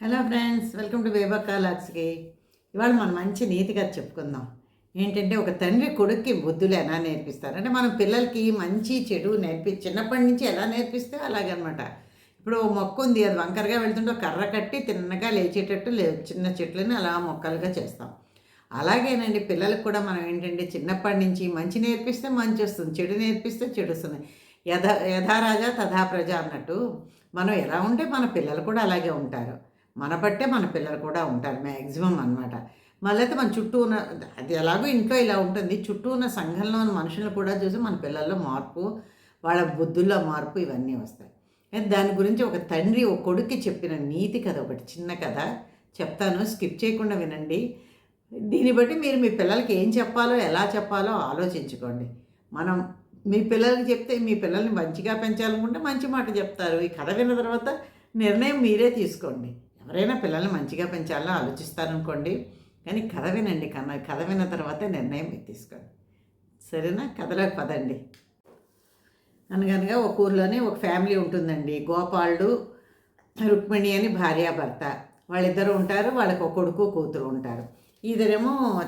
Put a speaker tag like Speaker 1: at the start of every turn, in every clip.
Speaker 1: Hello friends welcome to వేబక్కా లాక్స్కి ఇవాళ మనం మంచి నీతిగా చెప్పుకుందాం. ఏంటంటే ఒక తండ్రి కొడుక్కి బుద్ధులు ఎలా నేర్పిస్తారు? అంటే మనం పిల్లలకి మంచి చెడు నేర్పి చిన్నప్పటి నుంచి ఎలా నేర్పిస్తే అలాగనమాట. ఇప్పుడు మొక్క ఉంది అది వంకరగా వెళ్తుంటే కర్ర కట్టి తిన్నగా లేచేటట్టు లే చిన్న చెట్లని అలా మొక్కలుగా చేస్తాం. అలాగేనండి పిల్లలకు కూడా మనం ఏంటంటే చిన్నప్పటి నుంచి మంచి నేర్పిస్తే మంచి వస్తుంది చెడు నేర్పిస్తే చెడు వస్తుంది. యథ యథారాజా తథా ప్రజ అన్నట్టు మనం ఎలా ఉంటే మన పిల్లలు కూడా అలాగే ఉంటారు. మన బట్టే మన పిల్లలు కూడా ఉంటారు మ్యాక్సిమం అనమాట మళ్ళీ మన చుట్టూ ఉన్న అది ఎలాగో ఇంట్లో ఇలా ఉంటుంది. చుట్టూ ఉన్న సంఘంలో ఉన్న మనుషులను కూడా చూసి మన పిల్లల్లో మార్పు వాళ్ళ బుద్ధుల్లో మార్పు ఇవన్నీ వస్తాయి. దాని గురించి ఒక తండ్రి ఒక కొడుక్కి చెప్పిన నీతి కథ ఒకటి చిన్న కథ. చెప్తాను స్కిప్ చేయకుండా వినండి. దీన్ని బట్టి మీరు మీ పిల్లలకి ఏం చెప్పాలో ఎలా చెప్పాలో ఆలోచించుకోండి. మనం మీ పిల్లలకి చెప్తే మీ పిల్లల్ని మంచిగా పెంచాలనుకుంటే మంచి మాట చెప్తారు. ఈ కథ విన్న తర్వాత నిర్ణయం మీరే తీసుకోండి. ఎవరైనా పిల్లల్ని మంచిగా పెంచాలని ఆలోచిస్తారనుకోండి కానీ కథ వినండి. కన్న కథ విన్న తర్వాత నిర్ణయం మీరు తీసుకోండి. సరేనా? కథలోకి పదండి. అనగనగా ఒక ఊర్లోనే ఒక ఫ్యామిలీ ఉంటుందండి. గోపాలుడు రుక్మిణి అని భార్యాభర్త. వాళ్ళిద్దరు ఉంటారు వాళ్ళకి ఒక కొడుకు కూతురు ఉంటారు. ఇద్దరేమో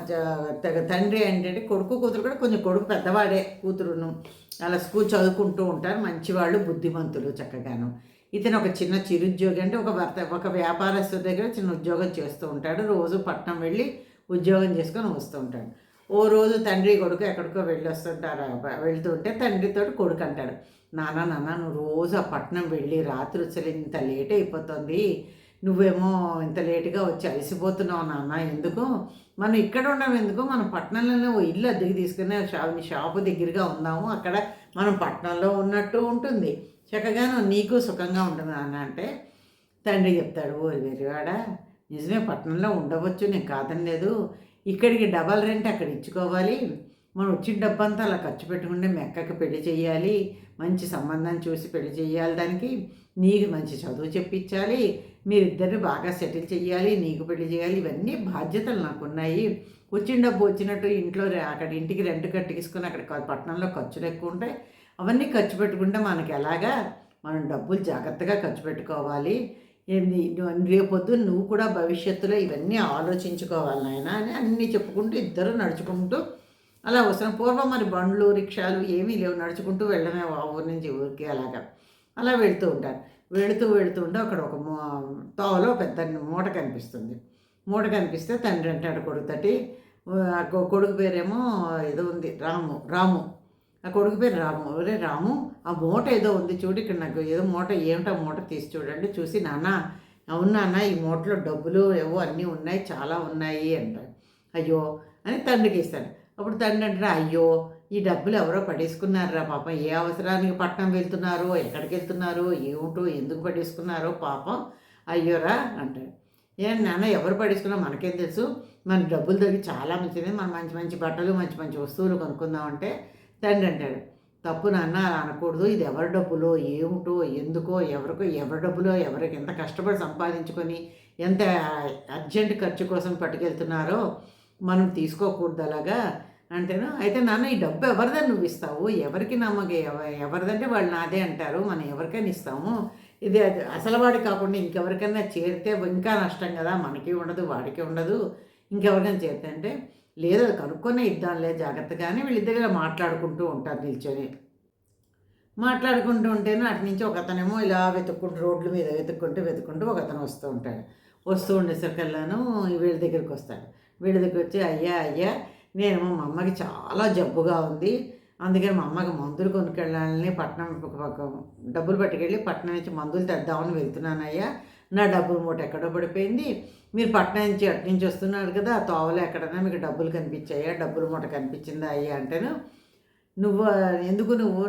Speaker 1: తండ్రి ఏంటంటే కొడుకు కూతురు కూడా కొంచెం కొడుకు పెద్దవాడే కూతురును. అలా స్కూల్ చదువుకుంటూ ఉంటారు. మంచివాళ్ళు బుద్ధిమంతులు చక్కగాను. ఇతను ఒక చిన్న చిరుద్యోగి అంటే ఒక భర్త ఒక వ్యాపారస్తు దగ్గర చిన్న ఉద్యోగం చేస్తూ ఉంటాడు. రోజు పట్నం వెళ్ళి ఉద్యోగం చేసుకొని వస్తూ ఉంటాడు. ఓ రోజు తండ్రి కొడుకు ఎక్కడికో వెళ్ళి వస్తుంటారు వెళ్తుంటే తండ్రితో కొడుకు అంటాడు నాన్న నాన్న నువ్వు రోజు ఆ పట్నం వెళ్ళి రాత్రి వచ్చి ఇంత లేట్ అయిపోతుంది. నువ్వేమో ఇంత లేటుగా వచ్చి అలసిపోతున్నావు నాన్న ఎందుకు? మనం ఇక్కడ ఉండడం ఎందుకు? మనం పట్టణంలోనే ఓ ఇల్లు అద్దెకి తీసుకుని షాప్ షాపు దగ్గరగా ఉందాము అక్కడ మనం పట్టణంలో ఉన్నట్టు ఉంటుంది. చక్కగాను నీకు సుఖంగా ఉంటుంది నాన్న అంటే తండ్రి చెప్తాడు ఓ వెరివాడా నిజమే పట్టణంలో ఉండవచ్చు నేను కాదని లేదు ఇక్కడికి డబల్ రెంట్ అక్కడ ఇచ్చుకోవాలి. మనం వచ్చిన డబ్బంతా అలా ఖర్చు పెట్టుకుంటే మెక్కకి పెళ్ళి చేయాలి మంచి సంబంధం చూసి పెళ్ళి చేయాలి దానికి. నీకు మంచి చదువు చెప్పించాలి. మీరిద్దరిని బాగా సెటిల్ చేయాలి నీకు పెళ్ళి చేయాలి ఇవన్నీ బాధ్యతలు నాకు ఉన్నాయి వచ్చిన డబ్బు వచ్చినట్టు ఇంట్లో అక్కడ ఇంటికి రెంట్ కట్టించుకుని అక్కడ పట్టణంలో ఖర్చులు ఎక్కువ ఉంటాయి. అవన్నీ ఖర్చు పెట్టుకుంటే మనకి ఎలాగా? మనం డబ్బులు జాగ్రత్తగా ఖర్చు పెట్టుకోవాలి. ఏంది? నువ్వు- రేపొద్దు నువ్వు కూడా భవిష్యత్తులో ఇవన్నీ ఆలోచించుకోవాలి నాయన అని అన్నీ చెప్పుకుంటూ ఇద్దరు నడుచుకుంటూ అలా అవసరం పూర్వం మరి బండ్లు రిక్షాలు ఏమీ లేవు. నడుచుకుంటూ వెళ్ళమే ఊరి నుంచి ఊరికి అలాగా. అలా వెళుతూ ఉంటారు. వెళుతూ వెళుతూ ఉంటే అక్కడ ఒక మో తోవలో పెద్ద మూట కనిపిస్తుంది. మూట కనిపిస్తే తండ్రి అంటాడు కొడుకు తట్టి ఆ కొ- కొడుకు పేరేమో ఏదో ఉంది. రాము. రాము. ఆ కొడుకు పేరు రాము. ఒరే రాము ఆ మూట ఏదో ఉంది చూడు ఇక్కడ నాకు ఏదో మూట ఏమిటో మూట తీసి చూడండి చూసి నాన్న అవును నాన్న ఈ మూటలో డబ్బులు ఏవో అన్నీ ఉన్నాయి చాలా ఉన్నాయి అంటాడు అయ్యో అని తండ్రికి ఇస్తాను అప్పుడు తండ్రి అంటే అయ్యో ఈ డబ్బులు ఎవరో పడేసుకున్నారా పాపం ఏ అవసరానికి పట్టణం వెళ్తున్నారో ఎక్కడికి వెళ్తున్నారో ఏమిటో ఎందుకు పడేసుకున్నారో పాపం అయ్యోరా అంటాడు. ఏ నాన్న ఎవరు పడేసుకున్నా మనకేం తెలుసు మన డబ్బులు తగ్గి చాలా మంచిది మనం మంచి మంచి బట్టలు మంచి మంచి వస్తువులు కొనుక్కుందామంటే తండ్రి అంటాడు. తప్పు నాన్న అలా అనకూడదు. ఇది ఎవరి డబ్బులో ఏమిటో ఎందుకో ఎవరికో ఎవరి డబ్బులో ఎవరికి ఎంత కష్టపడి సంపాదించుకొని ఎంత అర్జెంట్ ఖర్చు కోసం పట్టుకెళ్తున్నారో మనం తీసుకోకూడదు అలాగా అంటేను అయితే నాన్న ఈ డబ్బు ఎవరిదని నువ్వు ఇస్తావు? ఎవరికి నమ్మక? ఎవ- ఎవరిదంటే వాళ్ళు నాదే అంటారు. మనం ఎవరికైనా ఇస్తాము. ఇది అది అసలు వాడి కాకుండా ఇంకెవరికైనా చేరితే ఇంకా నష్టం కదా. మనకి ఉండదు వాడికి ఉండదు. ఇంకెవరికైనా చేరితే అంటే లేదు అది కనుక్కొనే ఇద్దాంలే జాగ్రత్తగానే వీళ్ళిద్దరు ఇలా మాట్లాడుకుంటూ ఉంటారు నిల్చొని. మాట్లాడుకుంటూ ఉంటేనే అటు నుంచి ఒక అతనేమో ఇలా వెతుక్కుంటూ రోడ్ల మీద వెతుక్కుంటూ వెతుక్కుంటూ ఒక అతను వస్తూ ఉంటాడు. వస్తూ ఉండేసరికల్లాను వీళ్ళ దగ్గరికి వస్తాడు. వీళ్ళ దగ్గర వచ్చి అయ్యా అయ్యా నేను మా అమ్మకి చాలా జబ్బుగా ఉంది. అందుకని మా అమ్మకి మందులు కొనుక్కెళ్ళాలని పట్నం ఒక- ఒక డబ్బులు పట్టుకెళ్ళి పట్నం నుంచి మందులు తెద్దామని వెళ్తున్నాను అయ్యా నా డబ్బుల మూట ఎక్కడో పడిపోయింది. మీరు పట్నం నుంచి అటు నుంచి వస్తున్నారు కదా ఆ తోవలో ఎక్కడైనా మీకు డబ్బులు కనిపించాయా? డబ్బుల మూట కనిపించిందా అయ్యా అంటేను నువ్వు ఎందుకు నువ్వు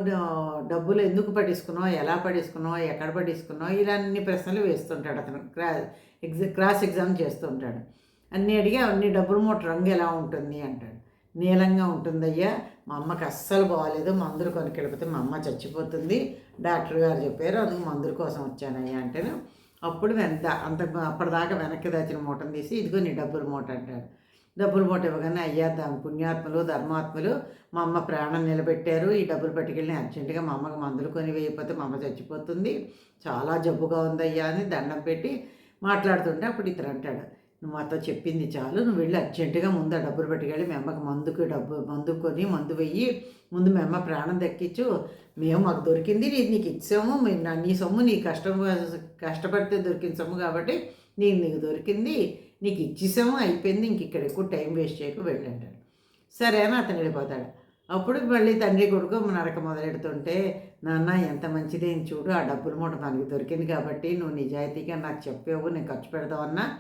Speaker 1: డబ్బులు ఎందుకు పడేసుకున్నావు? ఎలా పడేసుకున్నావు? ఎక్కడ పడేసుకున్నావు? ఇలా అన్ని ప్రశ్నలు వేస్తుంటాడు అతను. క్రా ఎగ్జా క్రాస్ ఎగ్జామ్ చేస్తుంటాడు. అన్నీ అడిగి అన్ని డబ్బుల మూట రంగు ఎలా ఉంటుంది అంటాడు. నీలంగా ఉంటుందయ్యా. మా అమ్మకి అస్సలు బాగాలేదు మందులు కొనుక్కెళ్ళిపోతే మా అమ్మ చచ్చిపోతుంది. డాక్టర్ గారు చెప్పారు అందుకు మందుల కోసం వచ్చానయ్యా అంటేను అప్పుడు వెనక అంత అప్పటిదాకా వెనక్కి దాచిన మూటను తీసి ఇదిగో నీ డబ్బులు మూట అంటాడు. డబ్బులు మూట ఇవ్వగానే అయ్యా దాని పుణ్యాత్మలు ధర్మాత్మలు మా అమ్మ ప్రాణం నిలబెట్టారు. ఈ డబ్బులు పట్టుకెళ్ళి అర్జెంటుగా మా అమ్మకి మందులు కొని వేయకపోతే మా అమ్మ చచ్చిపోతుంది. చాలా జబ్బుగా ఉందయ్యా అని దండం పెట్టి మాట్లాడుతుంటే అప్పుడు ఇతను అంటాడు నువ్వు మాతో చెప్పింది చాలు. నువ్వు వెళ్ళి అర్జెంటుగా ముందు ఆ డబ్బులు పట్టుకెళ్ళి మీ అమ్మకి మందుకు డబ్బు మందు కొని మందు వెయ్యి. ముందు మీ అమ్మ ప్రాణం దక్కించు. మేము మాకు దొరికింది నీ నీకు ఇచ్చాము నా- నీ సొమ్ము నీ కష్టం కష్టపడితే దొరికిన సొమ్ము కాబట్టి నీకు నీకు దొరికింది. నీకు ఇచ్చేసాము అయిపోయింది. ఇంక ఇక్కడ ఎక్కువ టైం వేస్ట్ చేయకు వెళ్ళంటాడు సరే అని అతను వెళ్ళిపోతాడు. అప్పుడు మళ్ళీ తండ్రి కొడుకు నడక మొదలెడుతుంటే నాన్న ఎంత మంచిదే చూడు. ఆ డబ్బుల మూట మనకి దొరికింది కాబట్టి నువ్వు నిజాయితీగా నాకు చెప్పావు నేను ఖర్చు పెడతావన్నా.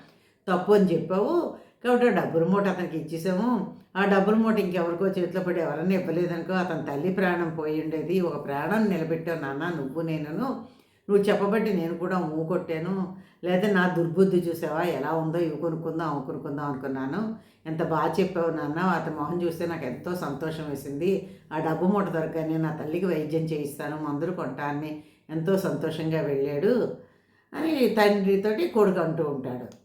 Speaker 1: తప్పు అని చెప్పావు. కాబట్టి ఆ డబ్బుల మూట అతనికి ఇచ్చేసాము. ఆ డబ్బుల మూట ఇంకెవరికో చేతిలో పడి ఎవరన్నా ఇవ్వలేదనుకో అతని తల్లి ప్రాణం పోయి ఉండేది. ఒక ప్రాణం నిలబెట్టావు నాన్న నువ్వు నేనును. నువ్వు చెప్పబట్టి నేను కూడా ఊ కొట్టాను. లేదా నా దుర్బుద్ధి చూసావా? ఎలా ఉందో ఇవి కొనుక్కుందాం అవి కొనుక్కుందాం అనుకున్నాను. ఎంత బాగా చెప్పావు నాన్న. అతని మొహం చూస్తే నాకు ఎంతో సంతోషం వేసింది. ఆ డబ్బు మూట దొరకని నా తల్లికి వైద్యం చేయిస్తాను మందులు కొంటాన్ని ఎంతో సంతోషంగా వెళ్ళాడు. అని తండ్రితోటి కొడుకు అంటూ ఉంటాడు.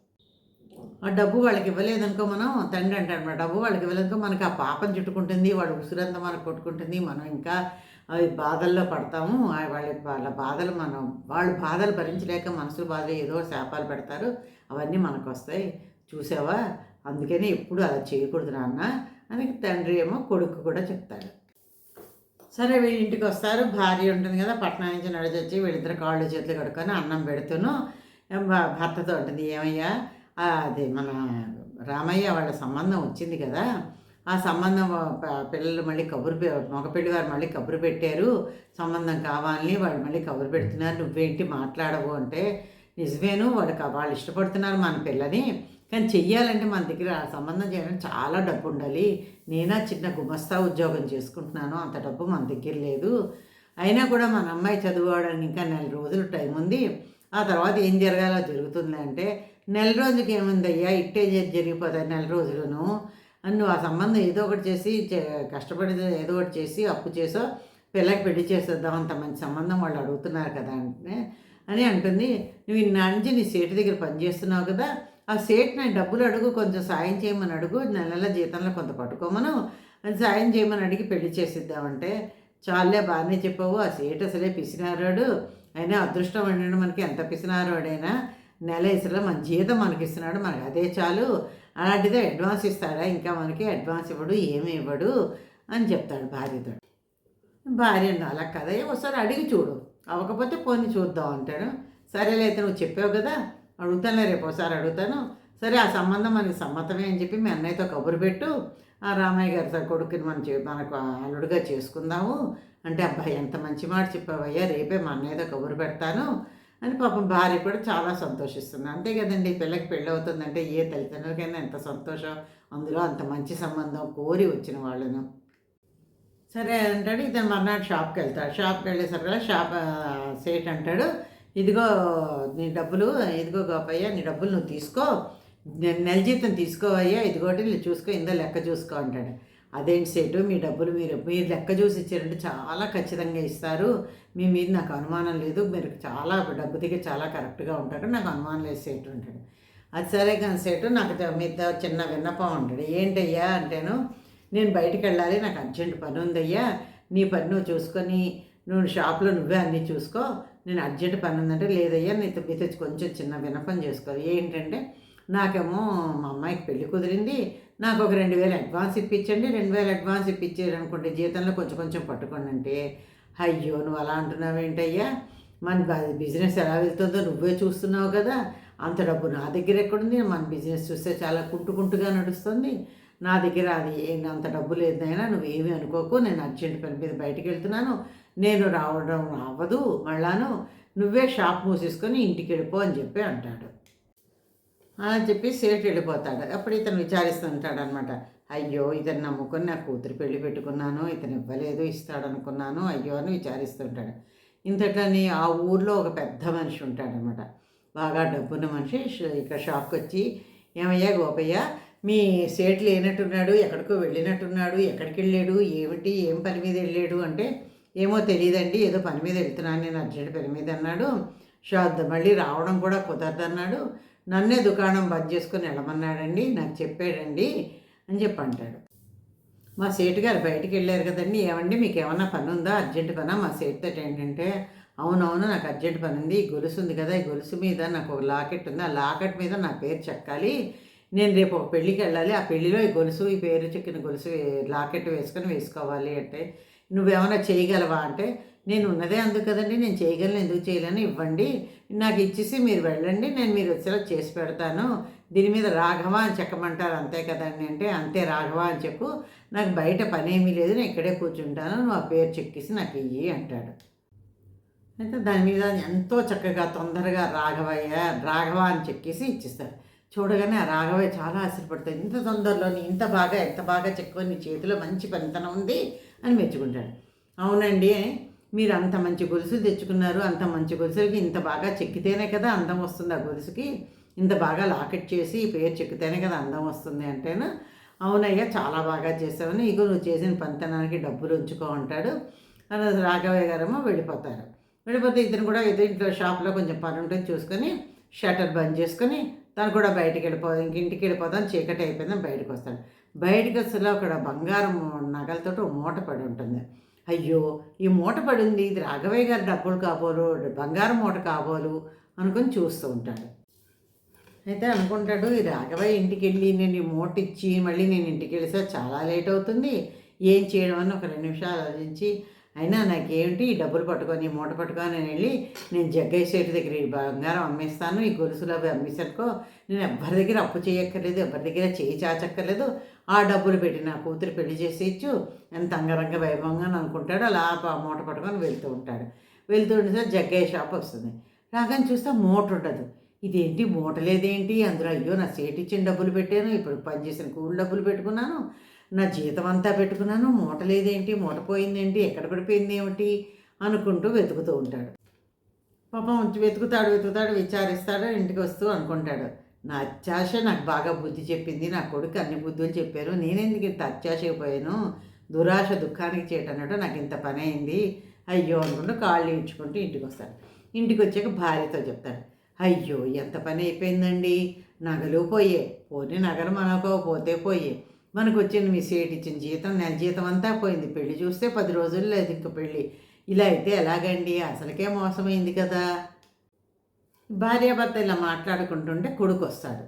Speaker 1: ఆ డబ్బు వాళ్ళకి ఇవ్వలేదనుకో మనం తండ్రి అంటాడు మన డబ్బు వాళ్ళకి ఇవ్వలేదనుకో మనకి ఆ పాపం చుట్టుకుంటుంది వాడు ఉసిరంతా మనకు కొట్టుకుంటుంది మనం ఇంకా అవి బాధల్లో పడతాము. వాళ్ళ వాళ్ళ బాధలు మనం వాళ్ళ బాధలు భరించలేక మనసులు బాధలు ఏదో శాపాలు పెడతారు. అవన్నీ మనకు వస్తాయి చూసావా? అందుకని ఎప్పుడు అలా చేయకూడదు నాన్న అని తండ్రి ఏమో కొడుకు కూడా చెప్తాడు. సరే వీళ్ళ ఇంటికి వస్తారు. భార్య ఉంటుంది కదా పట్టణం నుంచి నడిచొచ్చి వీళ్ళిద్దరు కాళ్ళు చేతులు కడుక్కొని అన్నం పెడుతూను. భర్తతో ఉంటుంది ఏమయ్యా అది మన రామయ్య వాళ్ళ సంబంధం వచ్చింది కదా. ఆ సంబంధం పిల్లలు మళ్ళీ కబురు పె- మగపిల్లి వారు మళ్ళీ కబురు పెట్టారు. సంబంధం కావాలని వాళ్ళు మళ్ళీ కబురు పెడుతున్నారు. నువ్వేంటి మాట్లాడవు అంటే నిజమేను వాడు వాళ్ళు ఇష్టపడుతున్నారు మన పిల్లని. కానీ చెయ్యాలంటే మన దగ్గర ఆ సంబంధం చేయడం చాలా డబ్బు ఉండాలి నేనా చిన్న గుమస్తా ఉద్యోగం చేసుకుంటున్నాను అంత డబ్బు మన దగ్గర లేదు. అయినా కూడా మన అమ్మాయి చదువుకోవడానికి ఇంకా నెల రోజులు టైం ఉంది ఆ తర్వాత ఏం జరగాలో జరుగుతుంది అంటే నెల రోజులకి ఏముందయ్యా? ఇట్టే జరి- జరిగిపోతాయి నెల రోజులను. అని నువ్వు ఆ సంబంధం ఏదో ఒకటి చేసి చే- కష్టపడి ఏదో ఒకటి చేసి అప్పు చేసో పిల్లకి పెళ్ళి చేసేద్దాం అంత మంచి సంబంధం వాళ్ళు అడుగుతున్నారు కదా అంటే అని అంటుంది. నువ్వు ఇన్నా నుంచి నీ సేటు దగ్గర పనిచేస్తున్నావు కదా ఆ సేట్ నేను డబ్బులు అడుగు కొంచెం సాయం చేయమని అడుగు నెల నెల జీతంలో కొంత పట్టుకోమను అది సాయం చేయమని అడిగి పెళ్ళి చేసిద్దామంటే చాలే బాగానే చెప్పావు ఆ సేట్ అసలే పిసినారాడు. అయినా అదృష్టం అండి మనకి ఎంత పిసినారోడైనా. నెల ఇసులో మన జీతం మనకి ఇస్తున్నాడు మనకు అదే చాలు. అలాంటిదే అడ్వాన్స్ ఇస్తాడా? ఇంకా మనకి అడ్వాన్స్ ఇవ్వడు ఏమి ఇవ్వడు అని చెప్తాడు భార్యతో. భార్య అలా కదా ఒకసారి అడిగి చూడు. అవ్వకపోతే పోనీ చూద్దాం అంటాడు. సరేలే అయితే నువ్వు చెప్పావు కదా అడుగుతానులే రేపు ఒకసారి అడుగుతాను. సరే ఆ సంబంధం మనకి సమ్మతమే అని చెప్పి మీ అన్నయ్యతో కబురు పెట్టు. ఆ రామయ్య గారి సార్ కొడుకుని మనం మనకు అల్లుడుగా చేసుకుందాము. అంటే అబ్బాయి ఎంత మంచి మాట చెప్పావయ్యా రేపే మా అన్నయ్యతో కబురు పెడతాను. అని పాపం భార్య కూడా చాలా సంతోషిస్తుంది. అంతే కదండి పిల్లకి పెళ్ళి అవుతుందంటే ఏ తల్లిదండ్రులకైనా ఎంత సంతోషం అందులో అంత మంచి సంబంధం కోరి వచ్చిన వాళ్ళను. సరే అంటాడు ఇతను మర్నాడు షాప్కి వెళ్తాడు. షాప్కి వెళ్ళేసరికల్లా షాప్ సేట్ అంటాడు ఇదిగో నీ డబ్బులు ఇదిగో గోపయ్య నీ డబ్బులు నువ్వు తీసుకో నెల జీతం తీసుకోవయ్యా ఇదిగోటి నువ్వు చూసుకో ఇందో లెక్క చూసుకో అంటాడు. అదేంటి సేటు? మీ డబ్బులు మీరు మీరు లెక్క చూసి ఇచ్చారంటే చాలా ఖచ్చితంగా ఇస్తారు. మీ మీద నాకు అనుమానం లేదు. మీరు చాలా డబ్బు దిగి చాలా కరెక్ట్గా ఉంటారు. నాకు అనుమానం లేదు సేటు అంటాడు. అది సరే కానీ సేటు నాకు మీతో చిన్న విన్నపం ఉంటాడు ఏంటయ్యా అంటేను నేను బయటికి వెళ్ళాలి. నాకు అర్జెంట్ పని ఉందయ్యా. నీ పని నువ్వు చూసుకొని నువ్వు షాప్లో నువ్వే అన్నీ చూసుకో. నేను అర్జెంట్ పని ఉందంటే లేదయ్యా నీతో మీతో కొంచెం చిన్న విన్నపం చేసుకోవాలి ఏంటంటే నాకేమో మా అమ్మాయికి పెళ్ళి కుదిరింది. నాకు ఒక రెండు వేలు అడ్వాన్స్ ఇప్పించండి రెండు వేలు అడ్వాన్స్ ఇప్పించారు అనుకుంటే జీతంలో కొంచెం కొంచెం పట్టుకోండి అంటే అయ్యో నువ్వు అలా అంటున్నావు ఏంటయ్యా? మన బిజినెస్ ఎలా వెళ్తుందో నువ్వే చూస్తున్నావు కదా. అంత డబ్బు నా దగ్గర ఎక్కడుంది? మన బిజినెస్ చూస్తే చాలా కుంటుకుంటుగా నడుస్తుంది. నా దగ్గర అది అంత డబ్బు లేదైనా నువ్వేమీ అనుకోకు. నేను అర్జెంట్ పని మీద బయటికి వెళ్తున్నాను. నేను రావడం అవ్వదు మళ్ళాను. నువ్వే షాప్ మూసేసుకొని ఇంటికి వెళ్ళిపో అని చెప్పి అంటాడు. అని చెప్పి సేటు వెళ్ళిపోతాడు. అప్పుడు ఇతను విచారిస్తుంటాడు అనమాట అయ్యో ఇతను నమ్ముకొని నా కూతురు పెళ్ళి పెట్టుకున్నాను ఇతను ఇవ్వలేదు ఇస్తాడు అనుకున్నాను అయ్యో అని విచారిస్తుంటాడు ఇంతట్లని ఆ ఊర్లో ఒక పెద్ద మనిషి ఉంటాడనమాట బాగా డబ్బున్న మనిషి ఇక్కడ షాప్కి వచ్చి ఏమయ్యా గోపయ్య మీ సేట్ లేనట్టున్నాడు ఎక్కడికో వెళ్ళినట్టున్నాడు ఎక్కడికి వెళ్ళాడు ఏమిటి ఏం పని మీద వెళ్ళాడు? అంటే ఏమో తెలియదండి ఏదో పని మీద వెళ్తున్నాను నేను అర్జెంట్ పని మీద అన్నాడు. షాప్ మళ్ళీ రావడం కూడా కుదరదన్నాడు. నన్నే దుకాణం బంద్ చేసుకుని వెళ్ళమన్నాడండి నాకు చెప్పాడండి అని చెప్పి అంటాడు మా సేటు గారు బయటికి వెళ్ళారు కదండి ఏమండి మీకు ఏమన్నా పని ఉందా అర్జెంట్ పనా? మా సేటుతో ఏంటంటే అవునవును నాకు అర్జెంట్ పని ఉంది ఈ గొలుసు ఉంది కదా ఈ గొలుసు మీద నాకు ఒక లాకెట్ ఉంది ఆ లాకెట్ మీద నా పేరు చెక్కాలి. నేను రేపు ఒక పెళ్ళికి వెళ్ళాలి ఆ పెళ్ళిలో ఈ గొలుసు ఈ పేరు చెక్కిన గొలుసు లాకెట్ వేసుకొని వేసుకోవాలి అంటే నువ్వేమైనా చేయగలవా అంటే నేను ఉన్నదే అందుకు కదండి నేను చేయగలను ఎందుకు చేయలేను? ఇవ్వండి. నాకు ఇచ్చేసి మీరు వెళ్ళండి నేను మీరు వచ్చేలా చేసి పెడతాను. దీని మీద రాఘవ అని చెక్కమంటారు అంతే కదండి. అంటే అంతే రాఘవ అని చెప్పు. నాకు బయట పని ఏమీ లేదు నేను ఇక్కడే కూర్చుంటాను నువ్వు ఆ పేరు చెక్కేసి నాకు ఇయ్యి అంటాడు. అయితే దాని మీద ఎంతో చక్కగా తొందరగా రాఘవయ్య రాఘవ అని చెక్కేసి ఇచ్చిస్తారు. చూడగానే ఆ రాఘవయ్య చాలా ఆశ్చర్యపడతాడు. ఇంత తొందరలోని ఇంత బాగా ఎంత బాగా చెక్కుని నీ చేతిలో మంచి పనితనం ఉంది అని మెచ్చుకుంటాడు. అవునండి మీరు అంత మంచి గొలుసు తెచ్చుకున్నారు అంత మంచి గొలుసుకి ఇంత బాగా చెక్కితేనే కదా అందం వస్తుంది ఆ గొలుసుకి. ఇంత బాగా లాకెట్ చేసి ఈ పేరు చెక్కితేనే కదా అందం వస్తుంది అంటేనా? అవునయ్యా చాలా బాగా చేసావని ఇగో నువ్వు చేసిన పంతనానికి డబ్బులు ఉంచుకో అంటాడు. అని రాఘవయ్య గారేమో వెళ్ళిపోతారు. వెళ్ళిపోతే ఇతను కూడా ఇతను ఇంట్లో షాప్లో కొంచెం పని ఉంటుంది చూసుకొని షటర్ బంద్ చేసుకొని తను కూడా బయటికి వెళ్ళిపో ఇంక ఇంటికి వెళ్ళిపోతాను చీకటి అయిపోయిందని బయటకు వస్తాడు. బయటకు వచ్చేలో అక్కడ బంగారం నగలతో మూట పడి ఉంటుంది. అయ్యో ఈ మూట పడింది ఇది రాఘవయ్య గారి డబ్బులు కాబోలు బంగారం మూట కాబోలు అనుకొని చూస్తూ ఉంటాడు. అయితే అనుకుంటాడు ఈ రాఘవయ్య ఇంటికి వెళ్ళి నేను ఈ మూట ఇచ్చి మళ్ళీ నేను ఇంటికి వెళ్తే చాలా లేట్ అవుతుంది ఏం చేయడం? అని ఒక రెండు నిమిషాలు ఆలోచించి అయినా నాకేమిటి? ఈ డబ్బులు పట్టుకొని మూట పట్టుకొని నేను వెళ్ళి నేను జగ్గయ్య సేటు దగ్గర ఈ బంగారం అమ్మేస్తాను ఈ గొలుసులు అవి అమ్మేసనుకో నేను ఎవరి దగ్గర అప్పు చేయక్కర్లేదు ఎవరి దగ్గర చేయి చాచక్కర్లేదు. ఆ డబ్బులు పెట్టి నా కూతురు పెళ్ళి చేసేయచ్చు ఎంత అంగరంగ వైభవంగా అని అనుకుంటాడు అలా మూట పట్టుకొని వెళ్తూ ఉంటాడు. వెళ్తూ ఉంటే జగ్గయ్య షాప్ వస్తుంది. రాగానే చూస్తే మూట ఉండదు. ఇదేంటి? మూట లేదేంటి? అందులో అయ్యో నా సేటు ఇచ్చిన డబ్బులు పెట్టాను ఇప్పుడు పనిచేసిన కూలి డబ్బులు పెట్టుకున్నాను. నా జీతం అంతా పెట్టుకున్నాను మూట లేదేంటి మూట పోయిందేంటి ఎక్కడ పడిపోయింది ఏమిటి అనుకుంటూ వెతుకుతూ ఉంటాడు. పాపం వెతుకుతాడు వెతుకుతాడు విచారిస్తాడు ఇంటికి వస్తూ అనుకుంటాడు. నా అత్యాశ నాకు బాగా బుద్ధి చెప్పింది నా కొడుకు అన్ని బుద్ధులు చెప్పారు. నేనెందుకు ఇంత అత్యాశపోయాను దురాశ దుఃఖానికి చేయటన్నట్టు నాకు ఇంత పని అయింది. అయ్యో అనుకుంటూ కాళ్ళు ఇచ్చుకుంటూ ఇంటికి వస్తాడు. ఇంటికి వచ్చాక భార్యతో చెప్తాడు. అయ్యో ఎంత పని అయిపోయిందండి? నగలు పోయే పోనీ నగలు మనకో పోతే పోయే. మనకు వచ్చిన మీ సేట్ ఇచ్చిన జీతం నెల జీతం అంతా పోయింది. పెళ్ళి చూస్తే పది రోజులు లేదు ఇంక పెళ్ళి ఇలా అయితే ఎలాగండి? అసలుకే మోసమైంది కదా. భార్యాభర్త ఇలా మాట్లాడుకుంటుంటే కొడుకు వస్తాడు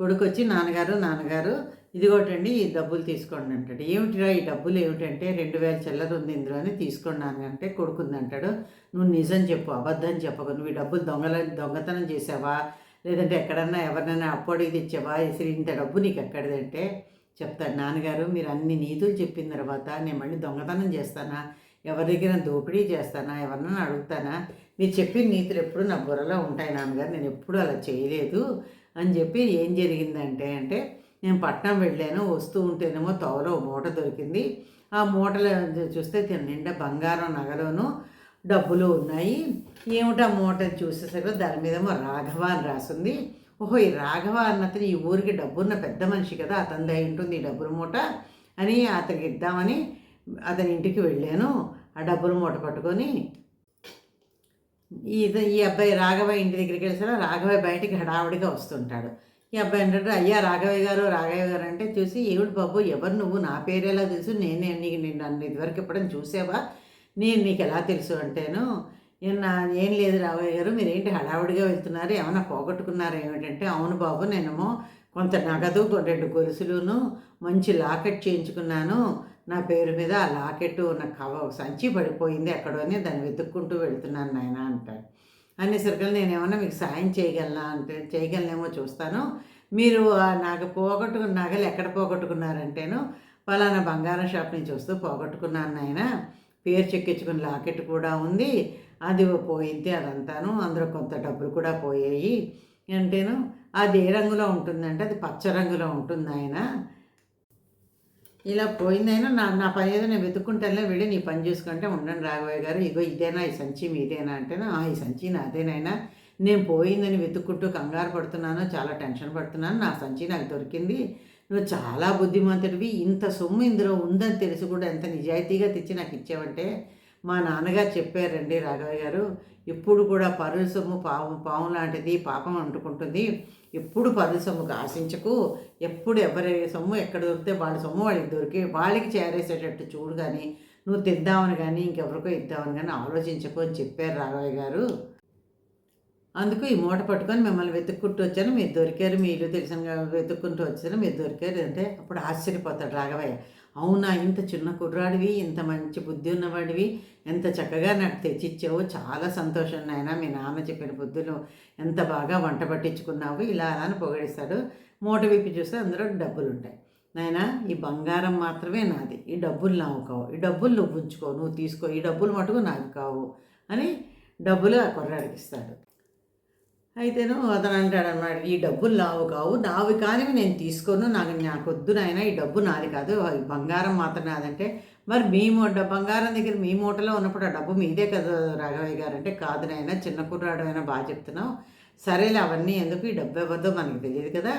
Speaker 1: కొడుకు వచ్చి నాన్నగారు నాన్నగారు ఇదిగోటండి ఈ డబ్బులు తీసుకోండి అంటాడు. ఏమిటిరా ఈ డబ్బులు? ఏమిటంటే రెండు వేల చిల్లర ఉంది ఇందులో అని తీసుకోండి అంటే కొడుకుంది అంటాడు. నువ్వు నిజం చెప్పు అబద్ధం చెప్పకు. నువ్వు ఈ డబ్బులు దొంగల దొంగతనం చేసావా? లేదంటే ఎక్కడన్నా ఎవరినైనా అప్పటికి తెచ్చావా? ఇసరి ఇంత డబ్బు నీకు ఎక్కడిదంటే చెప్తాడు. నాన్నగారు మీరు అన్ని నీతులు చెప్పిన తర్వాత నేను మళ్ళీ దొంగతనం చేస్తానా? ఎవరి దగ్గర దోపిడీ చేస్తానా? ఎవరినైనా అడుగుతానా? మీరు చెప్పిన నీతులు ఎప్పుడు నా బుర్రలో ఉంటాయి నాన్నగారు. నేను ఎప్పుడు అలా చేయలేదు. అని చెప్పి ఏం జరిగిందంటే అంటే నేను పట్నం వెళ్ళాను. వస్తూ ఉంటేనేమో తోవలో మూట దొరికింది. ఆ మూటలో చూస్తే నిండా బంగారం నగలోను డబ్బులు ఉన్నాయి. ఏమిటా మూట చూసేసరికి దాని మీదేమో రాఘవ అని రాసింది. ఓహో ఈ రాఘవ అన్నతను ఈ ఊరికి డబ్బున్న పెద్ద మనిషి కదా అతని దయ ఉంటుంది ఈ డబ్బుల మూట అని అతనికి ఇద్దామని అతని ఇంటికి వెళ్ళాను. ఆ డబ్బుల మూట పట్టుకొని ఈ ఈ అబ్బాయి రాఘవ ఇంటి దగ్గరికి వెళ్ళినా రాఘవ బయటికి హడావుడిగా వస్తుంటాడు. ఈ అబ్బాయి అంటాడు అయ్యా రాఘవయ్య గారు రాఘవయ్య గారు అంటే చూసి ఏమిటి బాబు ఎవరు నువ్వు? నా పేరేలా తెలుసు? నేనే నీకు నేను నన్ను ఇదివరకు ఎప్పుడైనా చూసావా? నేను నీకు ఎలా తెలుసు? అంటేను నా ఏం లేదు రావయ్య గారు మీరేంటి హడావుడిగా వెళ్తున్నారు ఏమైనా పోగొట్టుకున్నారు ఏమిటంటే అవును బాబు నేనేమో కొంత నగదు రెండు గొలుసులును మంచి లాకెట్ చేయించుకున్నాను. నా పేరు మీద ఆ లాకెట్ ఉన్న కవ సంచి పడిపోయింది ఎక్కడోనే దాన్ని వెతుక్కుంటూ వెళ్తున్నాను నాయన అంటాడు. అనేసరికి నేను ఏమన్నా మీకు సాయం చేయగలనా అంటే చేయగలనేమో చూస్తాను. మీరు నాకు పోగొట్టుకున్న నగలు ఎక్కడ పోగొట్టుకున్నారంటేను పలానా బంగారం షాప్ నుంచి వస్తూ పోగొట్టుకున్నాను నాయన. పేరు చెక్కించుకున్న లాకెట్ కూడా ఉంది. అది పోయింది అదంతాను. అందులో కొంత డబ్బులు కూడా పోయాయి. అంటేను అది ఏ రంగులో ఉంటుందంటే అది పచ్చ రంగులో ఉంటుంది ఆయన. ఇలా పోయిందైనా నా నా పని ఏదో నేను వెతుక్కుంటానే వెళ్ళి నీ పని చూసుకుంటే ఉండండి రాఘవయ్య గారు. ఇగో ఇదేనా ఈ సంచి మీదేనా అంటేనా ఈ సంచి నాదేనైనా నేను పోయిందని వెతుక్కుంటూ కంగారు పడుతున్నాను చాలా టెన్షన్ పడుతున్నాను. నా సంచి నాకు దొరికింది. నువ్వు చాలా బుద్ధిమంతుడివి. ఇంత సొమ్ము ఇందులో ఉందని తెలిసి కూడా ఎంత నిజాయితీగా తెచ్చి నాకు ఇచ్చావంటే మా నాన్నగారు చెప్పారండి రాఘవ గారు ఎప్పుడు కూడా పరుల సొమ్ము పాము పాము లాంటిది పాపం అంటుకుంటుంది. ఎప్పుడు పరుల సొమ్ముకు ఆశించకు. ఎప్పుడు ఎవరి సొమ్ము ఎక్కడ దొరికితే వాళ్ళ సొమ్ము వాళ్ళకి దొరికి వాళ్ళకి చేరేసేటట్టు చూడు కానీ నువ్వు తిద్దామని కానీ ఇంకెవరికో ఇద్దామని కానీ ఆలోచించకు అని చెప్పారు రాఘవయ్య గారు. అందుకు ఈ మూట పట్టుకొని మిమ్మల్ని వెతుక్కుంటూ వచ్చాను. మీరు దొరికారు మీరు తెలిసిన వెతుక్కుంటూ వచ్చారు మీరు దొరికారు అంటే అప్పుడు ఆశ్చర్యపోతాడు రాఘవయ్య. అవునా ఇంత చిన్న కుర్రాడివి ఇంత మంచి బుద్ధి ఉన్నవాడివి ఎంత చక్కగా నాకు తెచ్చిచ్చావు చాలా సంతోషం నాయన మీ నాన్న చెప్పిన బుద్ధులు ఎంత బాగా వంట పట్టించుకున్నావు ఇలా అలా అని పొగడిస్తాడు మూట విప్పి చూస్తే అందులో డబ్బులు ఉంటాయి నాయన ఈ బంగారం మాత్రమే నాది ఈ డబ్బులు నావు కావు ఈ డబ్బులు నువ్వు ఉంచుకో నువ్వు తీసుకో ఈ డబ్బులు మటుకు నాకు కావు అని డబ్బులు ఆ కుర్రాడికి ఇస్తాడు. అయితేను అతను అంటాడనమాట ఈ డబ్బులు నావు కావు నావి కానివి నేను తీసుకోను నాకు నాకు వద్దు నాయన ఈ డబ్బు నాది కాదు బంగారం మాత్రం నాదంటే. మరి మీ మూట బంగారం దగ్గర మీ మూటలో ఉన్నప్పుడు ఆ డబ్బు మీదే కదా రాఘవయ్య గారు అంటే కాదు నాయన చిన్న కుర్రాడు అయినా బాగా చెప్తున్నావు. సరేలే అవన్నీ ఎందుకు ఈ డబ్బు ఎవరిదో మనకి తెలియదు కదా.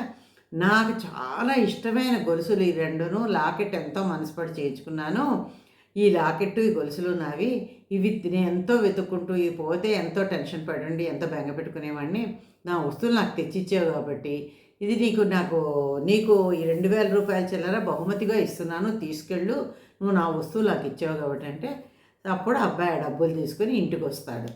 Speaker 1: నాకు చాలా ఇష్టమైన గొలుసులు ఈ రెండును లాకెట్ ఎంతో మనసుపడి చేయించుకున్నాను. ఈ లాకెట్టు ఈ గొలుసులు నావి ఇవి నేను ఎంతో వెతుక్కుంటూ ఇవి పోతే ఎంతో టెన్షన్ పడండి ఎంతో బెంగ పెట్టుకునేవాడిని నా వస్తువులు నాకు తెచ్చిచ్చావు కాబట్టి. ఇది నీకు నాకు నీకు ఈ రెండు వేల రూపాయల చిల్లర బహుమతిగా ఇస్తున్నాను తీసుకెళ్ళు. నువ్వు నా వస్తువులు నాకు ఇచ్చావు కాబట్టి అంటే అప్పుడు అబ్బాయి ఆ డబ్బులు తీసుకొని ఇంటికి వస్తాడు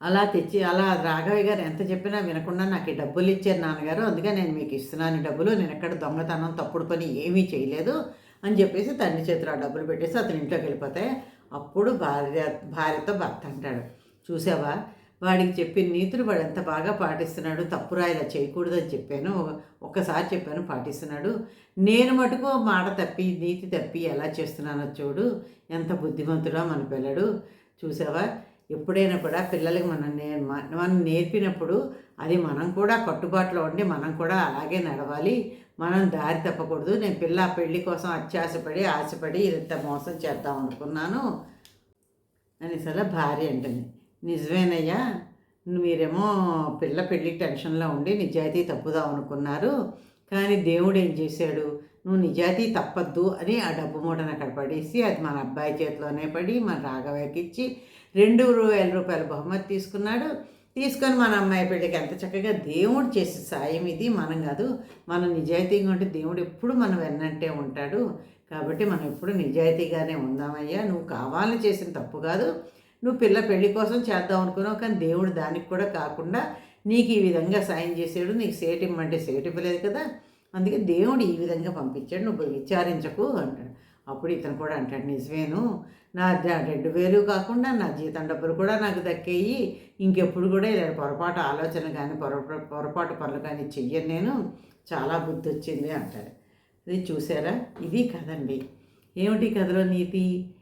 Speaker 1: అలా తెచ్చి అలా రాఘవయ్య గారు ఎంత చెప్పినా వినకుండా నాకు ఈ డబ్బులు ఇచ్చారు నాన్నగారు. అందుకే నేను మీకు ఇస్తున్నాను డబ్బులు. నేను ఎక్కడ దొంగతనం తప్పుడు పని ఏమీ చేయలేదు. అని చెప్పేసి తండ్రి చేతిలో ఆ డబ్బులు పెట్టేసి అతని ఇంట్లోకి వెళ్ళిపోతే అప్పుడు భార్య భార్యతో భర్త అంటాడు. చూసావా? వాడికి చెప్పిన నీతులు వాడు ఎంత బాగా పాటిస్తున్నాడు తప్పురా ఇలా చేయకూడదని చెప్పాను ఒక్కసారి చెప్పాను పాటిస్తున్నాడు. నేను మటుకు మాట తప్పి నీతి తప్పి ఎలా చేస్తున్నానో చూడు ఎంత బుద్ధిమంతుడో మన పిల్లడు. చూసావా? ఎప్పుడైనా కూడా పిల్లలకి మనం నే మనం నేర్పినప్పుడు అది మనం కూడా కట్టుబాటులో ఉండి మనం కూడా అలాగే నడవాలి. మనం దారి తప్పకూడదు. నేను పిల్ల పెళ్ళి కోసం అత్యాశపడి ఆశపడి ఇంత మోసం చేద్దాం అనుకున్నాను. అనేసలా భార్య అంటుంది. నిజమేనయ్యా మీరేమో పిల్ల పెళ్ళి టెన్షన్లో ఉండి నిజాయితీ తప్పుదాం అనుకున్నారు. కానీ దేవుడు ఏం చేశాడు? నువ్వు నిజాయితీ తప్పద్దు అని ఆ డబ్బు మూటను అక్కడ పడేసి అది మన అబ్బాయి చేతిలోనే పడి మన రాఘవయ్యకి ఇచ్చి రెండు వేల రూపాయల బహుమతి తీసుకున్నాడు. తీసుకొని మన అమ్మాయి పెళ్ళికి ఎంత చక్కగా దేవుడు చేసే సాయం ఇది. మనం కాదు మనం నిజాయితీగా ఉంటే దేవుడు ఎప్పుడు మనం వెన్నంటే ఉంటాడు. కాబట్టి మనం ఎప్పుడు నిజాయితీగానే ఉందామయ్యా. నువ్వు కావాలని చేసిన తప్పు కాదు. నువ్వు పిల్ల పెళ్ళి కోసం చేద్దాం అనుకున్నావు కానీ దేవుడు దానికి కూడా కాకుండా నీకు ఈ విధంగా సాయం చేసాడు నీకు సేటు ఇమ్మంటే కదా. అందుకే దేవుడు ఈ విధంగా పంపించాడు. నువ్వు విచారించకు అంటాడు. అప్పుడు ఇతను కూడా అంటాడు నిజమేను. నా రెండు వేలు కాకుండా నా జీతం డబ్బులు కూడా నాకు దక్కేయి. ఇంకెప్పుడు కూడా ఇలా పొరపాటు ఆలోచన కానీ పొరపాటు పొరపాటు పనులు కానీ చెయ్యను నేను. చాలా బుద్ధి వచ్చింది అంటాడు. ఇది చూసారా? ఇది కదండి ఏమిటి కథలో నీతి?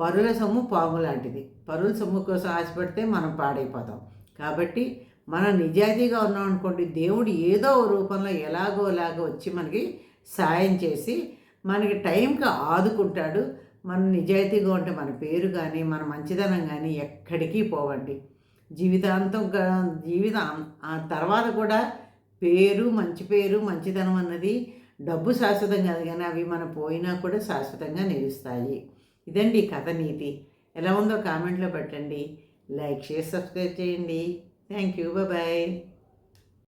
Speaker 1: పరుల సొమ్ము పాము లాంటిది. పరుల సొమ్ము కోసం ఆశపడితే మనం పాడైపోతాం. కాబట్టి మనం నిజాయితీగా ఉన్నాం అనుకోండి దేవుడు ఏదో రూపంలో ఎలాగో ఎలాగో వచ్చి మనకి సాయం చేసి మనకి టైంకి ఆదుకుంటాడు. మనం నిజాయితీగా ఉంటే మన పేరు కానీ మన మంచిదనం కానీ ఎక్కడికి పోవండి. జీవితాంతం జీవితం ఆ తర్వాత కూడా పేరు మంచి పేరు మంచితనం అన్నది డబ్బు శాశ్వతం కాదు కానీ అవి మనం పోయినా కూడా శాశ్వతంగా నిలుస్తాయి. ఇదండి కథ నీతి. ఎలా ఉందో కామెంట్లో పెట్టండి. లైక్ చేసి సబ్స్క్రైబ్ చేయండి. Thank you. బాయ్.